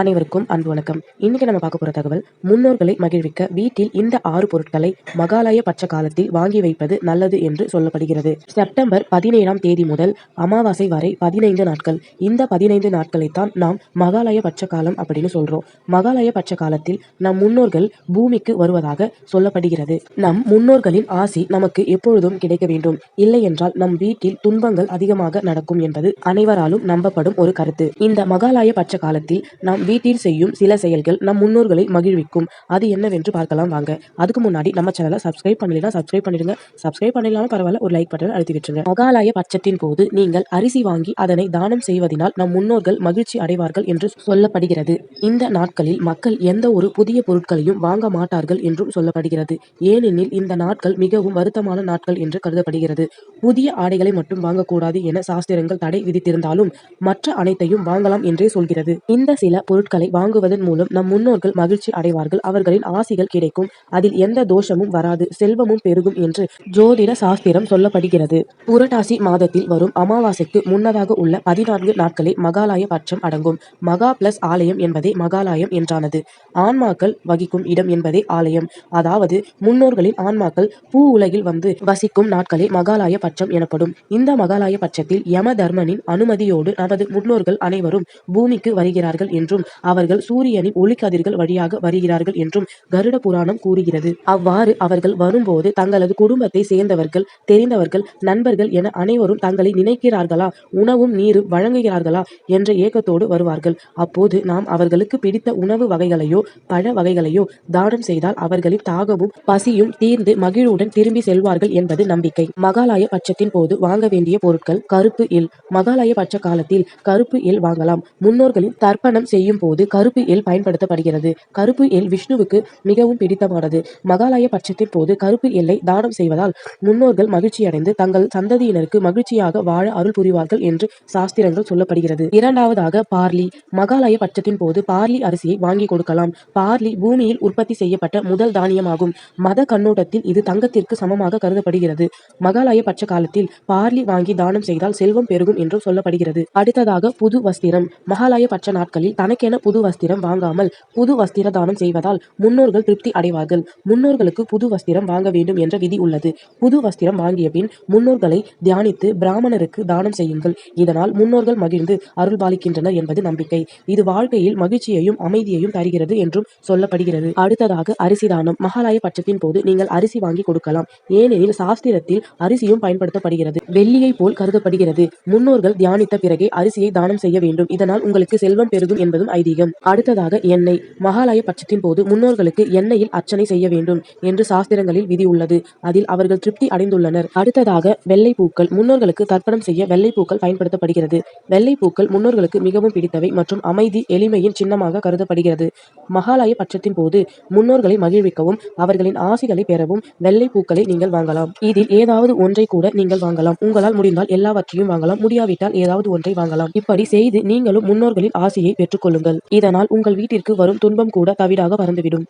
அனைவருக்கும் அன்பு வணக்கம். இன்னைக்கு நம்ம பார்க்க போற தகவல் முன்னோர்களை மகிழ்விக்க வீட்டில் இந்த ஆறு பொருட்களை மகாலய பட்ச காலத்தில் வாங்கி வைப்பது நல்லது என்று சொல்லப்படுகிறது. செப்டம்பர் பதினேழாம் தேதி முதல் அமாவாசை வரை பதினைந்து நாட்கள். இந்த பதினைந்து நாட்களைத்தான் நாம் மகாலய பட்ச காலம் அப்படின்னு சொல்றோம். மகாலய பட்ச காலத்தில் நம் முன்னோர்கள் பூமிக்கு வருவதாக சொல்லப்படுகிறது. நம் முன்னோர்களின் ஆசி நமக்கு எப்பொழுதும் கிடைக்க வேண்டும். இல்லை என்றால் நம் வீட்டில் துன்பங்கள் அதிகமாக நடக்கும் என்பது அனைவராலும் நம்பப்படும் ஒரு கருத்து. இந்த மகாலய பட்ச காலத்தில் நாம் வீட்டில் செய்யும் சில செயல்கள் நம் முன்னோர்களை மகிழ்விக்கும். அது என்னவென்று பார்க்கலாம் வாங்க. அதுக்கு முன்னாடி நம்ம சேனலை சப்ஸ்கிரைப் பண்ணலாம் சப்ஸ்கிரைப் பண்ணிடுங்க. சப்ஸ்கிரைப் பண்ணலாம் பரவாயில்ல. ஒரு லைக் பட்டன் அழுத்தி விட்டுருங்க. மகாலய பட்சத்தின் போது நீங்கள் அரிசி வாங்கி அதனை தானம் செய்வதனால் நம் முன்னோர்கள் மகிழ்ச்சி அடைவார்கள் என்று சொல்லப்படுகிறது. இந்த நாட்களில் மக்கள் எந்த ஒரு புதிய பொருட்களையும் வாங்க மாட்டார்கள் என்றும் சொல்லப்படுகிறது. ஏனெனில் இந்த நாட்கள் மிகவும் வருத்தமான நாட்கள் என்று கருதப்படுகிறது. புதிய ஆடைகளை மட்டும் வாங்கக்கூடாது என சாஸ்திரங்கள் தடை விதித்திருந்தாலும் மற்ற அனைத்தையும் வாங்கலாம் என்றே சொல்கிறது. இந்த சில பொருட்களை வாங்குவதன் மூலம் நம் முன்னோர்கள் மகிழ்ச்சி அடைவார்கள். அவர்களின் ஆசிகள் கிடைக்கும். அதில் எந்த தோஷமும் வராது. செல்வமும் பெருகும் என்று ஜோதிட சாஸ்திரம் சொல்லப்படுகிறது. புரட்டாசி மாதத்தில் வரும் அமாவாசைக்கு முன்னதாக உள்ள பதினான்கு நாட்களே மகாலய பட்சம் அடங்கும். மகா பிளஸ் ஆலயம் என்பதே மகாலயம் என்றானது. ஆன்மாக்கள் வகிக்கும் இடம் என்பதே ஆலயம். அதாவது முன்னோர்களின் ஆன்மாக்கள் பூ உலகில் வந்து வசிக்கும் நாட்களே மகாலய பட்சம் எனப்படும். இந்த மகாலய பட்சத்தில் யம தர்மனின் அனுமதியோடு நமது முன்னோர்கள் அனைவரும் பூமிக்கு வருகிறார்கள் என்றும் அவர்கள் சூரியனின் ஒளிக்கதிர்கள் வழியாக வருகிறார்கள் என்றும் கருட புராணம் கூறுகிறது. அவ்வாறு அவர்கள் வரும்போது தங்களது குடும்பத்தை சேர்ந்தவர்கள் தெரிந்தவர்கள் நண்பர்கள் என அனைவரும் தங்களை நினைக்கிறார்களா? உணவும் நீரும் வழங்குகிறார்களா? என்ற ஏக்கத்தோடு வருவார்கள். அப்போது நாம் அவர்களுக்கு பிடித்த உணவு வகைகளையோ பழ வகைகளையோ தானம் செய்தால் அவர்களின் தாகமும் பசியும் தீர்ந்து மகிழ்வுடன் திரும்பி செல்வார்கள் என்பது நம்பிக்கை. மகாலய பட்சத்தின் போது வாங்க வேண்டிய பொருட்கள் கருப்பு எல் மகாலய பட்ச காலத்தில் கருப்பு எல் வாங்கலாம். முன்னோர்களின் தர்ப்பணம் செய்யும் போது கருப்பு எல் பயன்படுத்தப்படுகிறது. கருப்பு எல் விஷ்ணுவுக்கு மிகவும் பிடித்தமானது. மகாலய பட்சத்தின் போது கருப்பு எல்லை தானம் செய்வதால் முன்னோர்கள் மகிழ்ச்சியடைந்து தங்கள் சந்ததியினருக்கு மகிழ்ச்சியாக வாழ அருள் புரிவார்கள் என்று சாஸ்திரங்கள் சொல்லப்படுகிறது. இரண்டாவதாக பார்லி. மகாலய பட்சத்தின் போது பார்லி அரிசியை வாங்கி கொடுக்கலாம். பார்லி பூமியில் உற்பத்தி செய்யப்பட்ட முதல் தானியமாகும். மத கண்ணோட்டத்தில் இது தங்கத்திற்கு சமமாக கருதப்படுகிறது. மகாலய பட்ச காலத்தில் பார்லி வாங்கி தானம் செய்தால் செல்வம் பெருகும் என்றும் சொல்லப்படுகிறது. அடுத்ததாக புது வஸ்திரம். மகாலய பட்ச நாட்களில் தனக்கு தனக்கென புது வஸ்திரம் வாங்காமல் புது வஸ்திர தானம் செய்வதால் முன்னோர்கள் திருப்தி அடைவார்கள். முன்னோர்களுக்கு புது வஸ்திரம் வாங்க வேண்டும் என்ற விதி உள்ளது. புது வஸ்திரம் வாங்கிய பின் முன்னோர்களை தியானித்து பிராமணருக்கு தானம் செய்யுங்கள். இதனால் முன்னோர்கள் மகிழ்ந்து அருள் பாலிக்கின்றனர் என்பது நம்பிக்கை. இது வாழ்க்கையில் மகிழ்ச்சியையும் அமைதியையும் தருகிறது என்றும் சொல்லப்படுகிறது. அடுத்ததாக அரிசி தானம். மகாலய பட்சத்தின் போது நீங்கள் அரிசி வாங்கி கொடுக்கலாம். ஏனெனில் சாஸ்திரத்தில் அரிசியும் பயன்படுத்தப்படுகிறது. வெள்ளியை போல் கருதப்படுகிறது. முன்னோர்கள் தியானித்த பிறகே அரிசியை தானம் செய்ய வேண்டும். இதனால் உங்களுக்கு செல்வம் பெருகும் என்பதும் ஐதீகம். அடுத்ததாக எண்ணெய். மகாலய பட்சத்தின் போது முன்னோர்களுக்கு எண்ணெயில் அர்ச்சனை செய்ய வேண்டும் என்று சாஸ்திரங்களில் விதி உள்ளது. அதில் அவர்கள் திருப்தி அடைந்துள்ளனர். அடுத்ததாக வெள்ளை பூக்கள். முன்னோர்களுக்கு தர்ப்பணம் செய்ய வெள்ளை பூக்கள் பயன்படுத்தப்படுகிறது. வெள்ளை பூக்கள் முன்னோர்களுக்கு மிகவும் பிடித்தவை மற்றும் அமைதி எளிமையின் சின்னமாக கருதப்படுகிறது. மகாலய பட்சத்தின் போது முன்னோர்களை மகிழ்விக்கவும் அவர்களின் ஆசிகளை பெறவும் வெள்ளை பூக்களை நீங்கள் வாங்கலாம். இதில் ஏதாவது ஒன்றை கூட நீங்கள் வாங்கலாம். உங்களால் முடிந்தால் எல்லாவற்றையும் வாங்கலாம். முடியாவிட்டால் ஏதாவது ஒன்றை வாங்கலாம். இப்படி செய்து நீங்களும் முன்னோர்களின் ஆசியை கொள்ளுங்கள். இதனால் உங்கள் வீட்டிற்கு வரும் துன்பம் கூட தவிடாக பறந்துவிடும்.